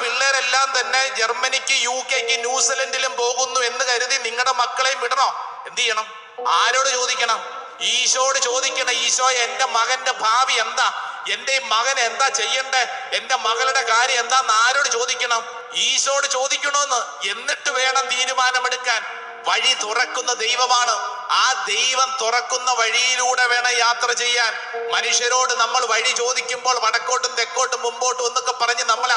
പിള്ളേരെല്ലാം തന്നെ ജർമ്മനിക്ക് യു കെക്ക് ന്യൂസിലൻഡിലും പോകുന്നു എന്ന് കരുതി നിങ്ങളുടെ മക്കളെയും വിടണോ? എന്ത് ചെയ്യണം? ആരോട് ചോദിക്കണം? ഈശോട് ചോദിക്കണം ഈശോ എന്റെ മകന്റെ ഭാവി എന്താ? എന്റെ മകൻ എന്താ ചെയ്യണ്ടേ? എന്റെ മകളുടെ കാര്യം എന്താന്ന് ആരോട് ചോദിക്കണം? ഈശോട് ചോദിക്കണോന്ന് എന്നിട്ട് വേണം തീരുമാനമെടുക്കാൻ. വഴി തുറക്കുന്ന ദൈവമാണ്. ആ ദൈവം തുറക്കുന്ന വഴിയിലൂടെ വേണം യാത്ര ചെയ്യാൻ. മനുഷ്യരോട് നമ്മൾ വഴി ചോദിക്കുമ്പോൾ വടക്കോട്ടും തെക്കോട്ടും മുമ്പോട്ടും എന്നൊക്കെ പറഞ്ഞ് നമ്മളെ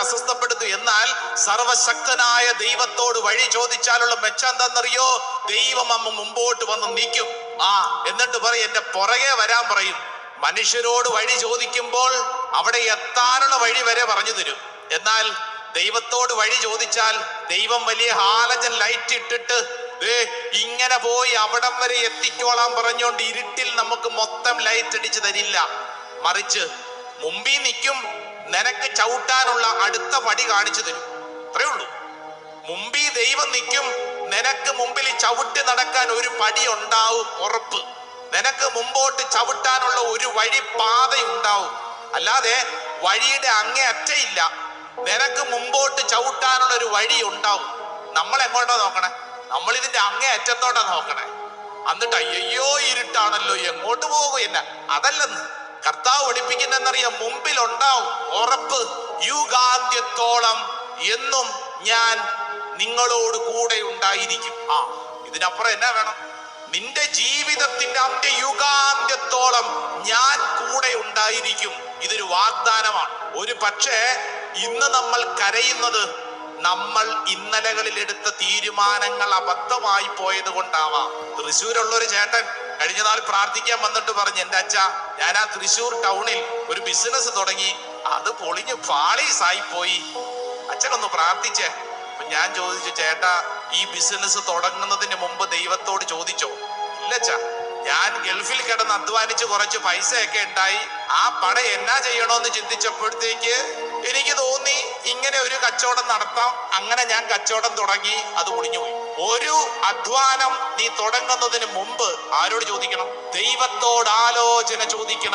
അസ്വസ്ഥപ്പെടുത്തും എന്നാൽ സർവശക്തനായ ദൈവത്തോട് വഴി ചോദിച്ചാലുള്ള മെച്ചം എന്താണെന്നറിയോ ദൈവം അമ്മ മുമ്പോട്ട് വന്ന് നീക്കും ആ എന്നിട്ട് പറയും എന്റെ പുറകെ വരാൻ പറയും. മനുഷ്യരോട് വഴി ചോദിക്കുമ്പോൾ അവിടെ എത്താനുള്ള വഴി വരെ പറഞ്ഞു തരും. എന്നാൽ ദൈവത്തോട് വഴി ചോദിച്ചാൽ ദൈവം വലിയ ഹാലജൻ ലൈറ്റ് ഇട്ടിട്ട് ഇങ്ങനെ പോയി അവിടം വരെ എത്തിക്കോളാൻ പറഞ്ഞുകൊണ്ട് ഇരുട്ടിൽ നമുക്ക് മൊത്തം ലൈറ്റ് അടിച്ചു തരില്ല. മറിച്ച് മുമ്പിൽ നിൽക്കും നിനക്ക് ചവിട്ടാനുള്ള അടുത്ത പടി കാണിച്ചു തരും. അത്രേ ഉള്ളൂ. മുമ്പിൽ ദൈവം നിൽക്കും. നിനക്ക് മുമ്പിൽ ചവിട്ടി നടക്കാൻ ഒരു പടി ഉണ്ടാവും ഉറപ്പ്. നിനക്ക് മുമ്പോട്ട് ചവിട്ടാനുള്ള ഒരു വഴി പാത ഉണ്ടാവും അല്ലാതെ വഴിയുടെ അങ്ങേ അറ്റയില്ല. നിനക്ക് മുമ്പോട്ട് ചവിട്ടാനുള്ള ഒരു വഴി ഉണ്ടാവും. നമ്മൾ എങ്ങോട്ടാ നോക്കണേ? നമ്മൾ ഇതിന്റെ അങ്ങേ അറ്റത്തോട്ടാ നോക്കണേ. എന്നിട്ട് അയ്യോ ഇരുട്ടാണല്ലോ. എങ്ങോട്ട് പോകും എന്നെ? അതല്ലെന്ന്. കർത്താവ് പഠിപ്പിക്കുന്നെന്നറിയാം മുമ്പിൽ ഉണ്ടാവും ഉറപ്പ്. യുഗാന്ത്യത്തോളം എന്നും ഞാൻ നിങ്ങളോട് കൂടെ ഉണ്ടായിരിക്കും. ആ ഇതിനപ്പുറം എന്നാ വേണം? നിന്റെ ജീവിതത്തിന്റെ അന്ത്യ യുഗാന്ത്യത്തോളം ഞാൻ കൂടെ ഉണ്ടായിരിക്കും. ഇതൊരു വാഗ്ദാനമാണ്. ഒരു പക്ഷേ ഇന്ന് നമ്മൾ കരയുന്നത് നമ്മൾ ഇന്നലകളിൽ എടുത്ത തീരുമാനങ്ങൾ അബദ്ധമായി പോയത് കൊണ്ടാവാം തൃശ്ശൂരുള്ള ഒരു ചേട്ടൻ കഴിഞ്ഞ നാൾ പ്രാർത്ഥിക്കാൻ വന്നിട്ട് പറഞ്ഞു എന്റെ അച്ഛ ഞാൻ ആ തൃശ്ശൂർ ടൗണിൽ ഒരു ബിസിനസ് തുടങ്ങി. അത് പൊളിഞ്ഞ് പോയി അച്ഛനൊന്ന് പ്രാർത്ഥിച്ചേ. അപ്പൊ ഞാൻ ചോദിച്ചു ചേട്ടാ ഈ ബിസിനസ് തുടങ്ങുന്നതിന് മുമ്പ് ദൈവത്തോട് ചോദിച്ചോ? ഇല്ല അച്ഛാ. ഞാൻ ഗൾഫിൽ കിടന്ന് അധ്വാനിച്ച് കുറച്ച് പൈസയൊക്കെ ഉണ്ടായി. ആ പട എന്നാ ചെയ്യണോന്ന് ചിന്തിച്ചപ്പോഴത്തേക്ക് എനിക്ക് തോന്നി ഇങ്ങനെ ഒരു കച്ചവടം നടത്താം. അങ്ങനെ ഞാൻ കച്ചവടം തുടങ്ങി അത് മുടിഞ്ഞുപോയി. ഒരു അധ്വാനം നീ തുടങ്ങുന്നതിന് മുമ്പ് ആരോട് ചോദിക്കണം? ദൈവത്തോട് ആലോചന ചോദിക്കണം.